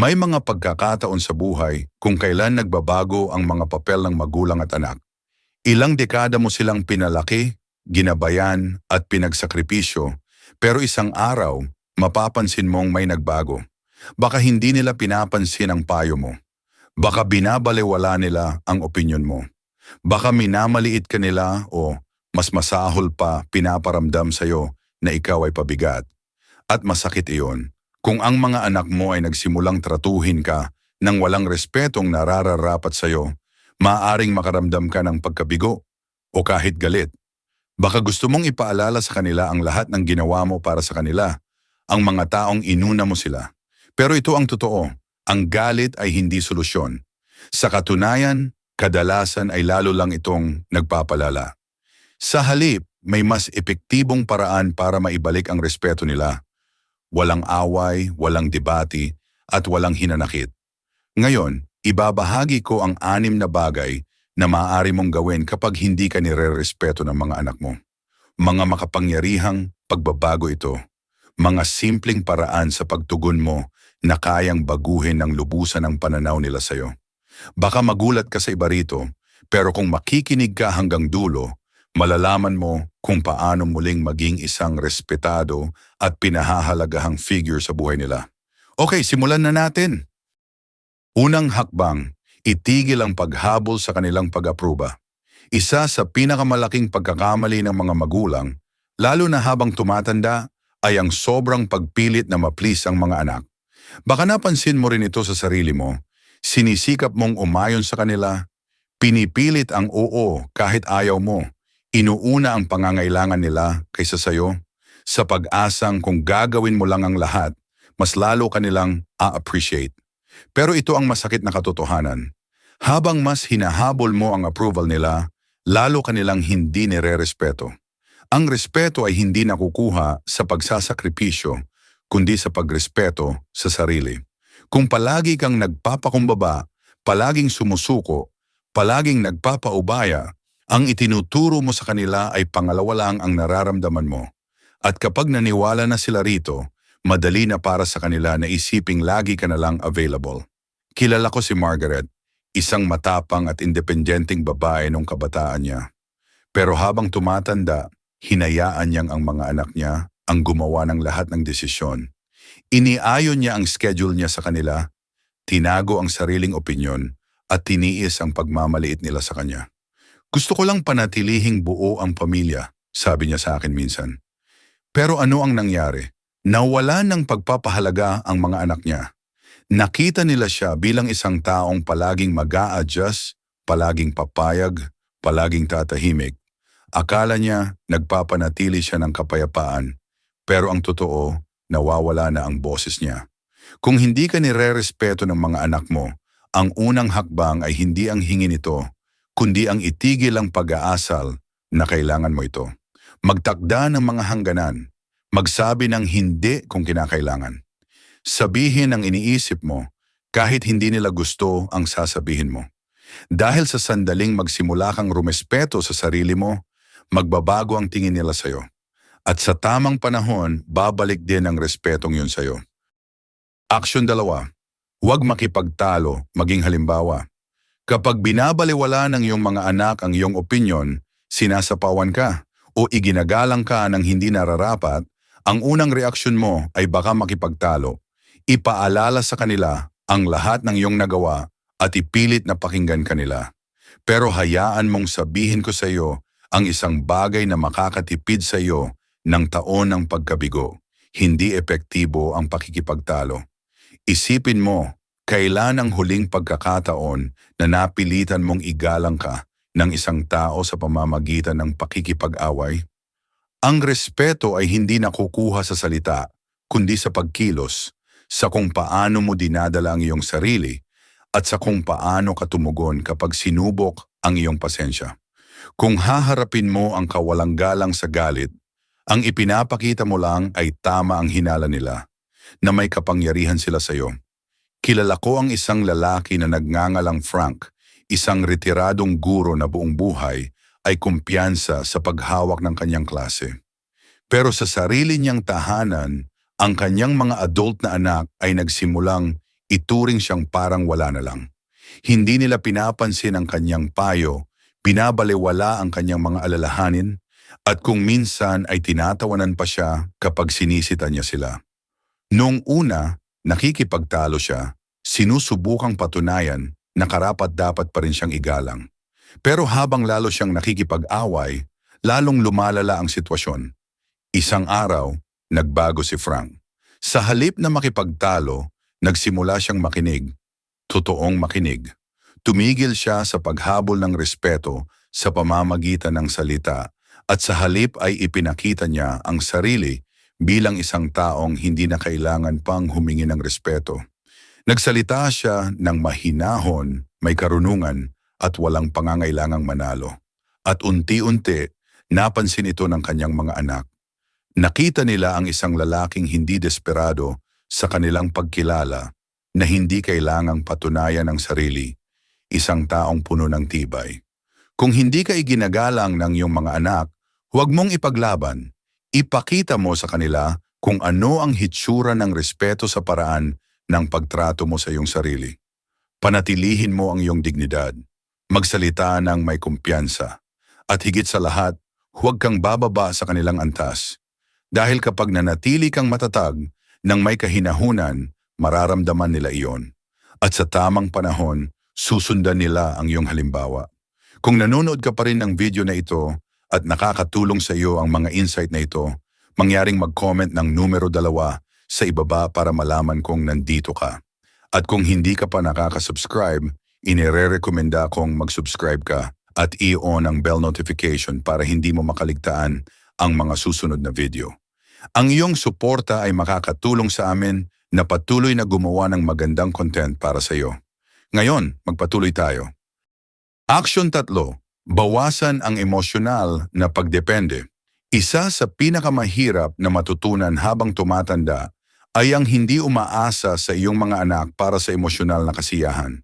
May mga pagkakataon sa buhay kung kailan nagbabago ang mga papel ng magulang at anak. Ilang dekada mo silang pinalaki, ginabayan at pinagsakripisyo, pero isang araw, mapapansin mong may nagbago. Baka hindi nila pinapansin ang payo mo. Baka binabalewala nila ang opinyon mo. Baka minamaliit ka nila o mas masahol pa pinaparamdam sa'yo na ikaw ay pabigat. At masakit iyon kung ang mga anak mo ay nagsimulang tratuhin ka ng walang respetong narararapat sa'yo, maaaring makaramdam ka ng pagkabigo o kahit galit. Baka gusto mong ipaalala sa kanila ang lahat ng ginawa mo para sa kanila, ang mga taong inuna mo sila. Pero ito ang totoo, ang galit ay hindi solusyon. Sa katunayan, kadalasan ay lalo lang itong nagpapalala. Sa halip, may mas epektibong paraan para maibalik ang respeto nila. Walang away, walang debate, at walang hinanakit. Ngayon, ibabahagi ko ang anim na bagay na maaari mong gawin kapag hindi ka nire-respeto ng mga anak mo. Mga makapangyarihang pagbabago ito. Mga simpleng paraan sa pagtugon mo na kayang baguhin ng lubusan ang pananaw nila sa'yo. Baka magulat ka sa iba rito, pero kung makikinig ka hanggang dulo, malalaman mo kung paano muling maging isang respetado at pinahahalagahang figure sa buhay nila. Okay, simulan na natin. Unang hakbang, itigil ang paghabol sa kanilang pag-aproba. Isa sa pinakamalaking pagkakamali ng mga magulang, lalo na habang tumatanda, ay ang sobrang pagpilit na ma-please ang mga anak. Baka napansin mo rin ito sa sarili mo, sinisikap mong umayon sa kanila, pinipilit ang oo kahit ayaw mo, inuuna ang pangangailangan nila kaysa sayo, sa pag-asang kung gagawin mo lang ang lahat, mas lalo kanilang a-appreciate. Pero ito ang masakit na katotohanan. Habang mas hinahabol mo ang approval nila, lalo kanilang hindi nire-respeto. Ang respeto ay hindi nakukuha sa pagsasakripisyo, kundi sa pagrespeto sa sarili. Kung palagi kang nagpapakumbaba, palaging sumusuko, palaging nagpapaubaya, ang itinuturo mo sa kanila ay pangalawa lang ang nararamdaman mo. At kapag naniwala na sila rito, madali na para sa kanila na isiping lagi ka na lang available. Kilala ko si Margaret, isang matapang at independenteng babae nung kabataan niya. Pero habang tumatanda, hinayaan niyang ang mga anak niya ang gumawa ng lahat ng desisyon. Iniayon niya ang schedule niya sa kanila, tinago ang sariling opinyon, at tiniis ang pagmamaliit nila sa kanya. Gusto ko lang panatilihing buo ang pamilya, sabi niya sa akin minsan. Pero ano ang nangyari? Nawala ng pagpapahalaga ang mga anak niya. Nakita nila siya bilang isang taong palaging mag adjust palaging papayag, palaging tatahimik. Akala niya nagpapanatili siya ng kapayapaan, pero ang totoo, nawawala na ang boses niya. Kung hindi ka nire-respeto ng mga anak mo, ang unang hakbang ay hindi ang hingi nito, kundi ang itigil ang pag-aasal na kailangan mo ito. Magtakda ng mga hangganan, magsabi ng hindi kung kinakailangan. Sabihin ang iniisip mo kahit hindi nila gusto ang sasabihin mo. Dahil sa sandaling magsimula kang rumespeto sa sarili mo, magbabago ang tingin nila sa'yo. At sa tamang panahon, babalik din ang respetong yun sa'yo. Action dalawa. Huwag makipagtalo, maging halimbawa. Kapag binabaliwala ng iyong mga anak ang iyong opinyon, sinasapawan ka o iginagalang ka ng hindi nararapat, ang unang reaksyon mo ay baka makipagtalo. Ipaalala sa kanila ang lahat ng iyong nagawa at ipilit na pakinggan kanila. Pero hayaan mong sabihin ko sa iyo ang isang bagay na makakatipid sa iyo ng taon ng pagkabigo. Hindi epektibo ang pakikipagtalo. Isipin mo, kailan ang huling pagkakataon na napilitan mong igalang ka ng isang tao sa pamamagitan ng pakikipag-away? Ang respeto ay hindi nakukuha sa salita, kundi sa pagkilos, sa kung paano mo dinadala ang iyong sarili at sa kung paano ka tumugon kapag sinubok ang iyong pasensya. Kung haharapin mo ang kawalang galang sa galit, ang ipinapakita mo lang ay tama ang hinala nila, na may kapangyarihan sila sa iyo. Kilala ko ang isang lalaki na nagngangalang Frank, isang retiradong guro na buong buhay ay kumpiyansa sa paghawak ng kanyang klase. Pero sa sarili niyang tahanan, ang kanyang mga adult na anak ay nagsimulang ituring siyang parang wala na lang. Hindi nila pinapansin ang kanyang payo, binabalewala ang kanyang mga alalahanin, at kung minsan ay tinatawanan pa siya kapag sinisita niya sila. Noong una, nakikipagtalo siya, sinusubukang patunayan na karapat dapat pa rin siyang igalang. Pero habang lalo siyang nakikipag-away, lalong lumalala ang sitwasyon. Isang araw, nagbago si Frank. Sa halip na makipagtalo, nagsimula siyang makinig. Totoong makinig. Tumigil siya sa paghabol ng respeto sa pamamagitan ng salita at sa halip ay ipinakita niya ang sarili bilang isang taong hindi na kailangan pang humingi ng respeto. Nagsalita siya ng mahinahon, may karunungan at walang pangangailangang manalo. At unti-unti, napansin ito ng kanyang mga anak. Nakita nila ang isang lalaking hindi desperado sa kanilang pagkilala na hindi kailangang patunayan ang sarili, isang taong puno ng tibay. Kung hindi ka iginagalang ng iyong mga anak, huwag mong ipaglaban. Ipakita mo sa kanila kung ano ang hitsura ng respeto sa paraan ng pagtrato mo sa iyong sarili. Panatilihin mo ang iyong dignidad. Magsalita ng may kumpiyansa. At higit sa lahat, huwag kang bababa sa kanilang antas. Dahil kapag nanatili kang matatag ng may kahinahunan, mararamdaman nila iyon. At sa tamang panahon, susundan nila ang iyong halimbawa. Kung nanonood ka pa rin ng video na ito at nakakatulong sa iyo ang mga insight na ito, mangyaring mag-comment ng numero dalawa sa ibaba para malaman kung nandito ka. At kung hindi ka pa nakaka-subscribe, inire-recommenda kong mag-subscribe ka at i-on ang bell notification para hindi mo makaligtaan ang mga susunod na video. Ang iyong suporta ay makakatulong sa amin na patuloy na gumawa ng magandang content para sa iyo. Ngayon, magpatuloy tayo. Action tatlo, bawasan ang emosyonal na pagdepende. Isa sa pinakamahirap na matutunan habang tumatanda ay ang hindi umaasa sa iyong mga anak para sa emosyonal na kasiyahan.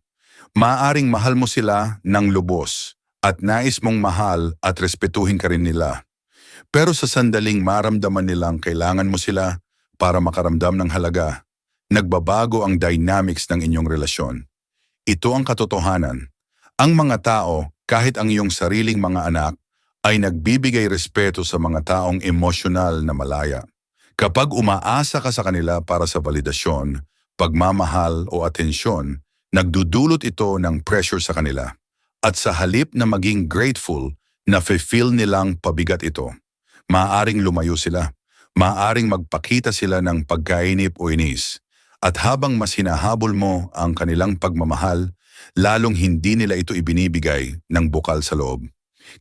Maaring mahal mo sila ng lubos at nais mong mahal at respetuhin ka rin nila. Pero sa sandaling maramdaman nilang kailangan mo sila para makaramdam ng halaga, nagbabago ang dynamics ng inyong relasyon. Ito ang katotohanan. Ang mga tao, kahit ang iyong sariling mga anak, ay nagbibigay respeto sa mga taong emosyonal na malaya. Kapag umaasa ka sa kanila para sa validasyon, pagmamahal o atensyon, nagdudulot ito ng pressure sa kanila. At sa halip na maging grateful, na feel nilang pabigat ito. Maaring lumayo sila. Maaring magpakita sila ng pagkainip o inis. At habang mas hinahabol mo ang kanilang pagmamahal, lalong hindi nila ito ibinibigay ng bukal sa loob.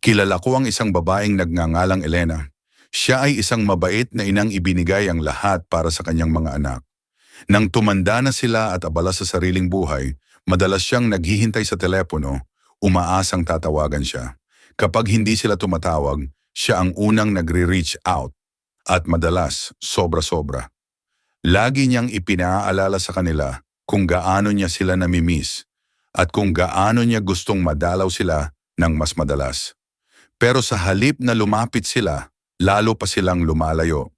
Kilala ko ang isang babaeng nagngangalang Elena. Siya ay isang mabait na inang ibinigay ang lahat para sa kanyang mga anak. Nang tumanda na sila at abala sa sariling buhay, madalas siyang naghihintay sa telepono, umaasang tatawagan siya. Kapag hindi sila tumatawag, siya ang unang nagre-reach out at madalas sobra-sobra. Lagi niyang ipinaalala sa kanila kung gaano niya sila namimiss at kung gaano niya gustong madalaw sila ng mas madalas. Pero sa halip na lumapit sila, lalo pa silang lumalayo.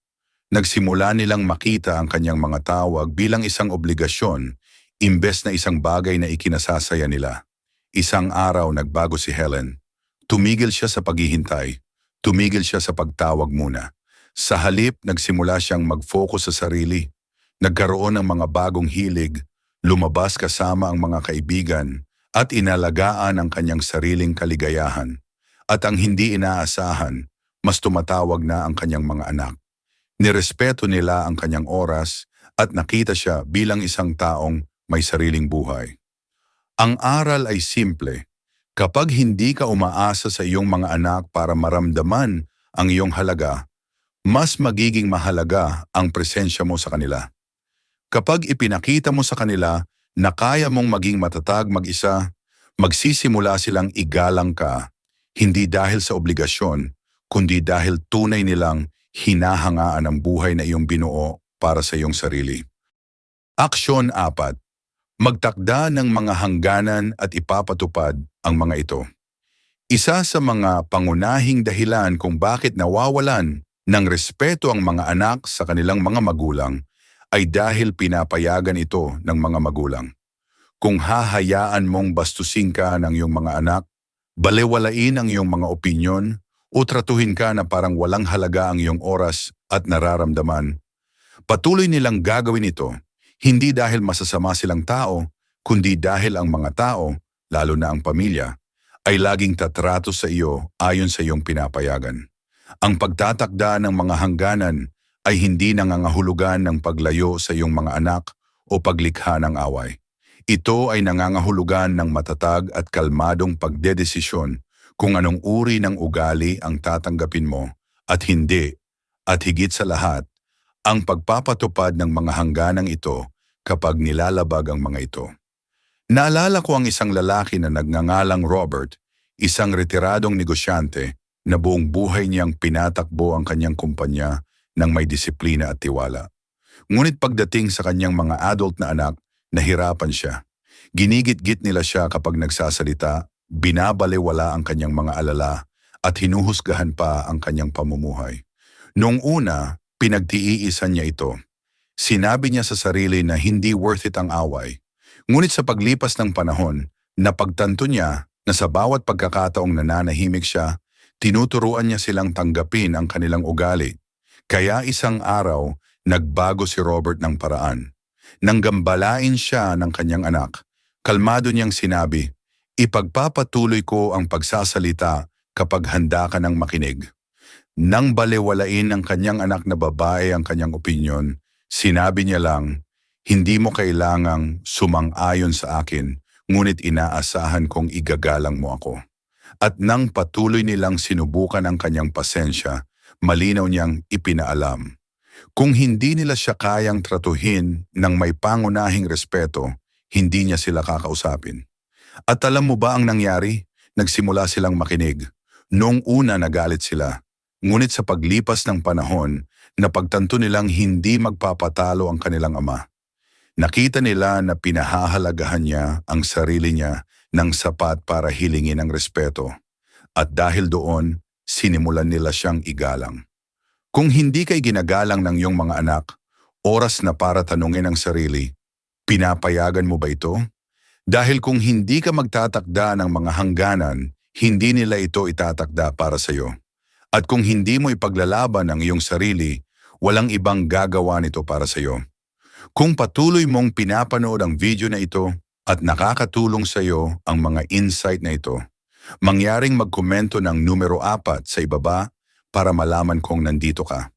Nagsimula nilang makita ang kanyang mga tawag bilang isang obligasyon imbes na isang bagay na ikinasasaya nila. Isang araw nagbago si Helen. Tumigil siya sa paghihintay. Tumigil siya sa pagtawag muna. Sa halip, nagsimula siyang mag-focus sa sarili. Nagkaroon ng mga bagong hilig, lumabas kasama ang mga kaibigan, at inalagaan ang kanyang sariling kaligayahan. At ang hindi inaasahan, mas tumatawag na ang kanyang mga anak. Nirespeto nila ang kanyang oras at nakita siya bilang isang taong may sariling buhay. Ang aral ay simple. Kapag hindi ka umaasa sa iyong mga anak para maramdaman ang iyong halaga, mas magiging mahalaga ang presensya mo sa kanila. Kapag ipinakita mo sa kanila na kaya mong maging matatag mag-isa, magsisimula silang igalang ka, hindi dahil sa obligasyon, kundi dahil tunay nilang hinahangaan ang buhay na iyong binuo para sa iyong sarili. Aksyon 4. Magtakda ng mga hangganan at ipapatupad ang mga ito. Isa sa mga pangunahing dahilan kung bakit nawawalan ng respeto ang mga anak sa kanilang mga magulang ay dahil pinapayagan ito ng mga magulang. Kung hahayaan mong bastusin ka ng iyong mga anak, balewalain ang iyong mga opinyon, o tratuhin ka na parang walang halaga ang iyong oras at nararamdaman, patuloy nilang gagawin ito, hindi dahil masasama silang tao, kundi dahil ang mga tao, lalo na ang pamilya, ay laging tatrato sa iyo ayon sa iyong pinapayagan. Ang pagtatakda ng mga hangganan ay hindi nangangahulugan ng paglayo sa iyong mga anak o paglikha ng away. Ito ay nangangahulugan ng matatag at kalmadong pagdedesisyon kung anong uri ng ugali ang tatanggapin mo at hindi, at higit sa lahat, ang pagpapatupad ng mga hangganang ito kapag nilalabag ang mga ito. Naalala ko ang isang lalaki na nagngangalang Robert, isang retiradong negosyante na buong buhay niyang pinatakbo ang kanyang kumpanya ng may disiplina at tiwala. Ngunit pagdating sa kanyang mga adult na anak, nahirapan siya. Ginigit-git nila siya kapag nagsasalita, binabaliwala ang kanyang mga alala at hinuhusgahan pa ang kanyang pamumuhay. Noong una, pinagtiiisan niya ito. Sinabi niya sa sarili na hindi worth it ang away. Ngunit sa paglipas ng panahon, napagtanto niya na sa bawat pagkakataong nananahimik siya, tinuturuan niya silang tanggapin ang kanilang ugali. Kaya isang araw, nagbago si Robert ng paraan. Nang gambalain siya ng kanyang anak, kalmado niyang sinabi, Ipagpapatuloy ko ang pagsasalita kapag handa ka ng makinig. Nang balewalain ng kanyang anak na babae ang kanyang opinyon, sinabi niya lang, hindi mo kailangang sumang-ayon sa akin, ngunit inaasahan kong igagalang mo ako. At nang patuloy nilang sinubukan ang kanyang pasensya, malinaw niyang ipinaalam. Kung hindi nila siya kayang tratuhin ng may pangunahing respeto, hindi niya sila kakausapin. At alam mo ba ang nangyari? Nagsimula silang makinig. Noong una nagalit sila. Ngunit sa paglipas ng panahon, napagtanto nilang hindi magpapatalo ang kanilang ama. Nakita nila na pinahahalagahan niya ang sarili niya ng sapat para hilingin ang respeto. At dahil doon, sinimulan nila siyang igalang. Kung hindi kay ginagalang ng iyong mga anak, oras na para tanungin ang sarili, pinapayagan mo ba ito? Dahil kung hindi ka magtatakda ng mga hangganan, hindi nila ito itatakda para sa iyo. At kung hindi mo ipaglalaban ang iyong sarili, walang ibang gagawa nito para sa iyo. Kung patuloy mong pinapanood ang video na ito at nakakatulong sa iyo ang mga insight na ito, mangyaring magkomento ng numero 4 sa ibaba para malaman kong nandito ka.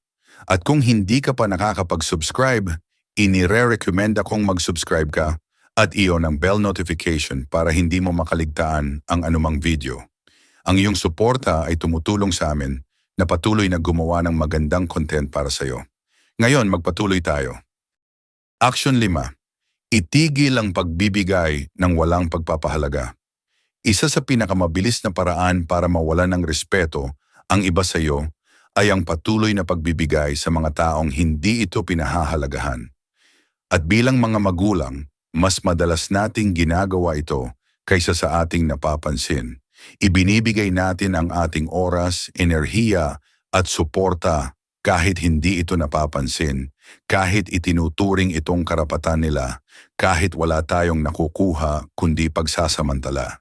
At kung hindi ka pa nakakapag-subscribe, inire-recommend akong mag-subscribe ka at iyon ang bell notification para hindi mo makaligtaan ang anumang video. Ang iyong suporta ay tumutulong sa amin na patuloy na gumawa ng magandang content para sa iyo. Ngayon, magpatuloy tayo. Action 5. Itigil ang pagbibigay ng walang pagpapahalaga. Isa sa pinakamabilis na paraan para mawalan ng respeto ang iba sa iyo ay ang patuloy na pagbibigay sa mga taong hindi ito pinahahalagahan. At bilang mga magulang, mas madalas nating ginagawa ito kaysa sa ating napapansin. Ibinibigay natin ang ating oras, enerhiya at suporta kahit hindi ito napapansin, kahit itinuturing itong karapatan nila, kahit wala tayong nakukuha kundi pagsasamantala.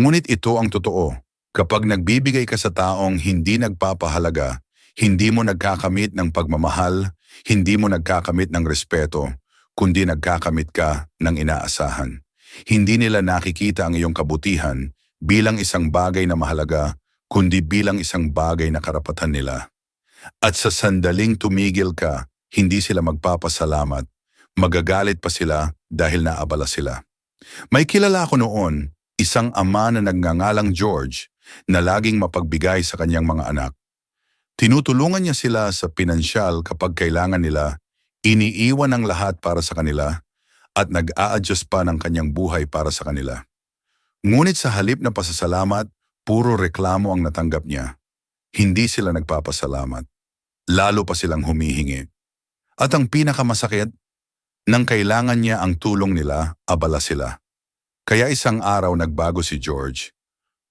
Ngunit ito ang totoo. Kapag nagbibigay ka sa taong hindi nagpapahalaga, hindi mo nagkakamit ng pagmamahal, hindi mo nagkakamit ng respeto, kundi nagkakamit ka ng inaasahan. Hindi nila nakikita ang iyong kabutihan bilang isang bagay na mahalaga, kundi bilang isang bagay na karapatan nila. At sa sandaling tumigil ka, hindi sila magpapasalamat. Magagalit pa sila dahil naabala sila. May kilala ako noon, isang ama na nagngangalang George na laging mapagbigay sa kanyang mga anak. Tinutulungan niya sila sa pinansyal kapag kailangan nila Iniiwan ang lahat para sa kanila at nag-a-adjust pa ng kanyang buhay para sa kanila. Ngunit sa halip na pasasalamat, puro reklamo ang natanggap niya. Hindi sila nagpapasalamat. Lalo pa silang humihingi. At ang pinakamasakit, nang kailangan niya ang tulong nila, abala sila. Kaya isang araw nagbago si George.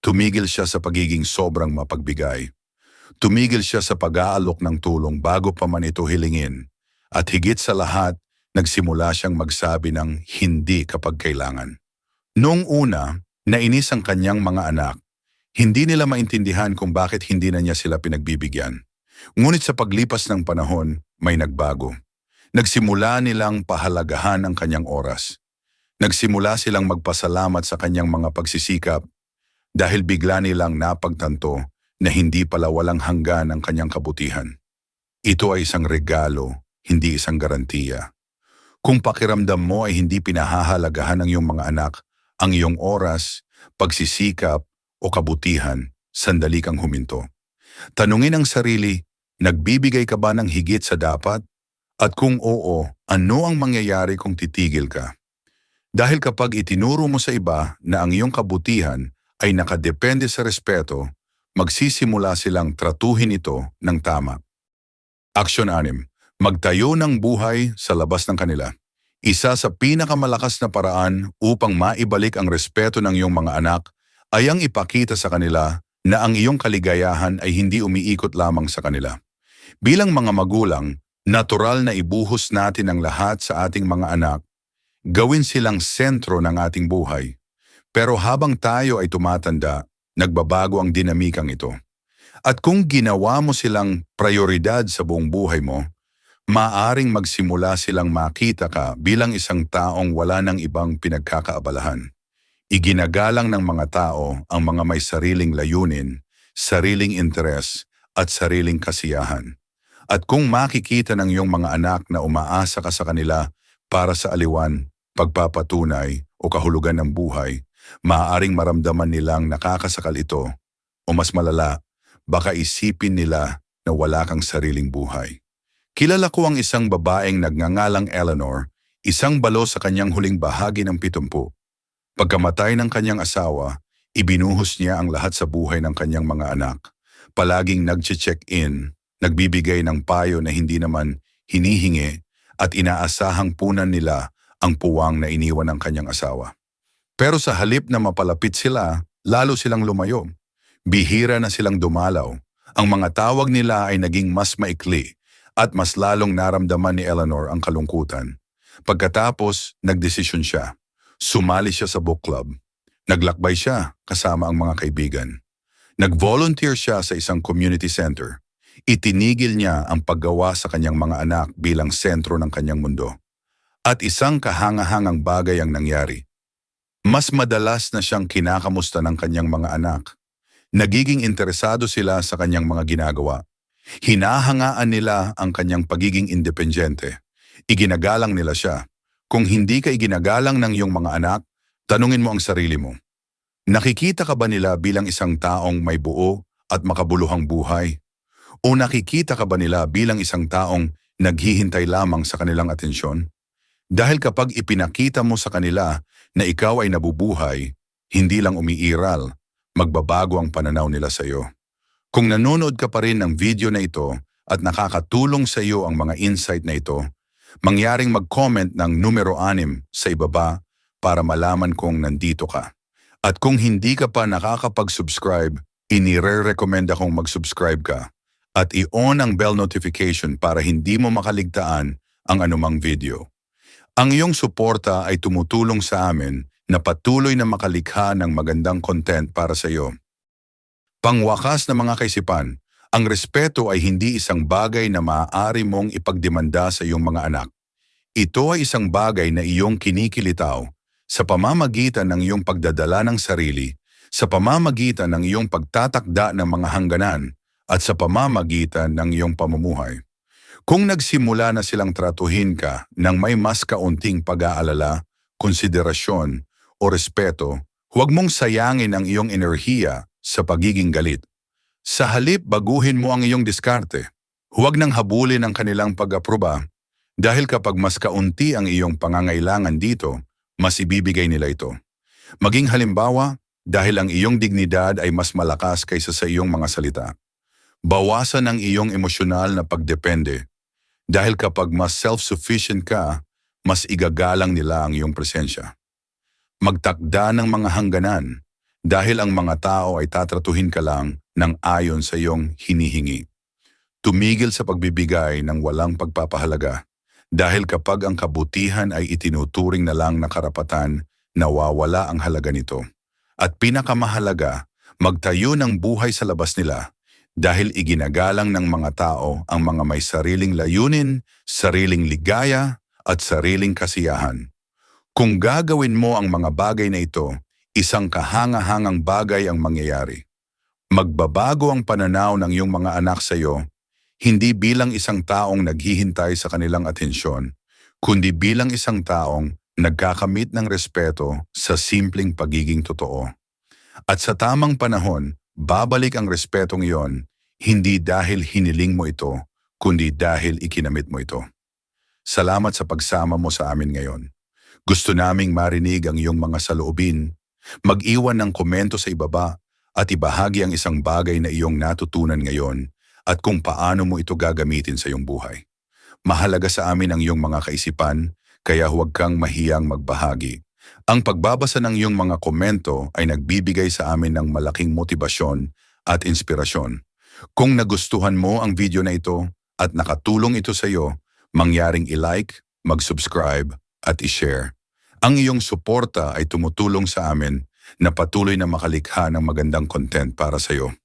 Tumigil siya sa pagiging sobrang mapagbigay. Tumigil siya sa pag-aalok ng tulong bago pa man ito hilingin. At higit sa lahat, nagsimula siyang magsabi ng hindi kapag kailangan. Noong una, nainis ang kanyang mga anak. Hindi nila maintindihan kung bakit hindi na niya sila pinagbibigyan. Ngunit sa paglipas ng panahon, may nagbago. Nagsimula nilang pahalagahan ang kanyang oras. Nagsimula silang magpasalamat sa kanyang mga pagsisikap dahil bigla nilang napagtanto na hindi pala walang hanggan ang kanyang kabutihan. Ito ay isang regalo, hindi isang garantiya. Kung pakiramdam mo ay hindi pinahahalagahan ng iyong mga anak, ang iyong oras, pagsisikap o kabutihan, sandali kang huminto. Tanungin ang sarili, nagbibigay ka ba ng higit sa dapat? At kung oo, ano ang mangyayari kung titigil ka? Dahil kapag itinuro mo sa iba na ang iyong kabutihan ay nakadepende sa respeto, magsisimula silang tratuhin ito ng tama. Action 6. Magtayo ng buhay sa labas ng kanila. Isa sa pinakamalakas na paraan upang maibalik ang respeto ng iyong mga anak ay ang ipakita sa kanila na ang iyong kaligayahan ay hindi umiikot lamang sa kanila. Bilang mga magulang, natural na ibuhos natin ang lahat sa ating mga anak, gawin silang sentro ng ating buhay. Pero habang tayo ay tumatanda, nagbabago ang dinamikang ito. At kung ginawa mo silang prioridad sa buong buhay mo, maaring magsimula silang makita ka bilang isang taong wala ng ibang pinagkakaabalahan. Iginagalang ng mga tao ang mga may sariling layunin, sariling interes, at sariling kasiyahan. At kung makikita ng iyong mga anak na umaasa ka sa kanila para sa aliwan, pagpapatunay o kahulugan ng buhay, maaaring maramdaman nilang nakakasakal ito o mas malala, baka isipin nila na wala kang sariling buhay. Kilala ko ang isang babaeng nagngangalang Eleanor, isang balo sa kanyang huling bahagi ng pitumpu. Pagkamatay ng kanyang asawa, ibinuhos niya ang lahat sa buhay ng kanyang mga anak. Palaging nag-check-in, nagbibigay ng payo na hindi naman hinihingi at inaasahang punan nila ang puwang na iniwan ng kanyang asawa. Pero sa halip na mapalapit sila, lalo silang lumayo. Bihira na silang dumalaw. Ang mga tawag nila ay naging mas maikli at mas lalong naramdaman ni Eleanor ang kalungkutan. Pagkatapos, nagdesisyon siya. Sumali siya sa book club. Naglakbay siya kasama ang mga kaibigan. Nag-volunteer siya sa isang community center. Itinigil niya ang paggawa sa kanyang mga anak bilang sentro ng kanyang mundo. At isang kahangahangang bagay ang nangyari. Mas madalas na siyang kinakamusta ng kanyang mga anak. Nagiging interesado sila sa kanyang mga ginagawa. Hinahangaan nila ang kanyang pagiging independyente. Iginagalang nila siya. Kung hindi ka iginagalang ng iyong mga anak, tanungin mo ang sarili mo. Nakikita ka ba nila bilang isang taong may buo at makabuluhang buhay? O nakikita ka ba nila bilang isang taong naghihintay lamang sa kanilang atensyon? Dahil kapag ipinakita mo sa kanila na ikaw ay nabubuhay, hindi lang umiiral, magbabago ang pananaw nila sa iyo. Kung nanonood ka pa rin ng video na ito at nakakatulong sa iyo ang mga insight na ito, mangyaring mag-comment ng numero 6 sa ibaba para malaman kung nandito ka. At kung hindi ka pa nakakapag-subscribe, inire-recommend akong mag-subscribe ka at i-on ang bell notification para hindi mo makaligtaan ang anumang video. Ang iyong suporta ay tumutulong sa amin na patuloy na makalikha ng magandang content para sa iyo. Pangwakas na mga kaisipan, ang respeto ay hindi isang bagay na maaari mong ipagdemanda sa iyong mga anak. Ito ay isang bagay na iyong kinikilitaw sa pamamagitan ng iyong pagdadala ng sarili, sa pamamagitan ng iyong pagtatakda ng mga hangganan, at sa pamamagitan ng iyong pamumuhay. Kung nagsimula na silang tratuhin ka ng may mas kaunting pag-aalala, konsiderasyon o respeto, huwag mong sayangin ang iyong enerhiya sa pagiging galit. Sa halip baguhin mo ang iyong diskarte. Huwag nang habulin ang kanilang pag-aproba dahil kapag mas kaunti ang iyong pangangailangan dito, mas ibibigay nila ito. Maging halimbawa dahil ang iyong dignidad ay mas malakas kaysa sa iyong mga salita. Bawasan ang iyong emosyonal na pagdepende dahil kapag mas self-sufficient ka, mas igagalang nila ang iyong presensya. Magtakda ng mga hangganan dahil ang mga tao ay tatratuhin ka lang ng ayon sa iyong hinihingi. Tumigil sa pagbibigay ng walang pagpapahalaga Dahil kapag ang kabutihan ay itinuturing na lang na karapatan, nawawala ang halaga nito. At pinakamahalaga, magtayo ng buhay sa labas nila dahil iginagalang ng mga tao ang mga may sariling layunin, sariling ligaya, at sariling kasiyahan. Kung gagawin mo ang mga bagay na ito, isang kahanga-hangang bagay ang mangyayari. Magbabago ang pananaw ng iyong mga anak sa iyo, hindi bilang isang taong naghihintay sa kanilang atensyon, kundi bilang isang taong nagkakamit ng respeto sa simpleng pagiging totoo. At sa tamang panahon, babalik ang respetong iyon, hindi dahil hiniling mo ito, kundi dahil ikinamit mo ito. Salamat sa pagsama mo sa amin ngayon. Gusto naming marinig ang iyong mga saloobin. Mag-iwan ng komento sa ibaba at ibahagi ang isang bagay na iyong natutunan ngayon at kung paano mo ito gagamitin sa iyong buhay. Mahalaga sa amin ang iyong mga kaisipan, kaya huwag kang mahiyang magbahagi. Ang pagbabasa ng iyong mga komento ay nagbibigay sa amin ng malaking motibasyon at inspirasyon. Kung nagustuhan mo ang video na ito at nakatulong ito sa iyo, mangyaring i-like, mag-subscribe at i-share. Ang iyong suporta ay tumutulong sa amin na patuloy na makalikha ng magandang content para sa iyo.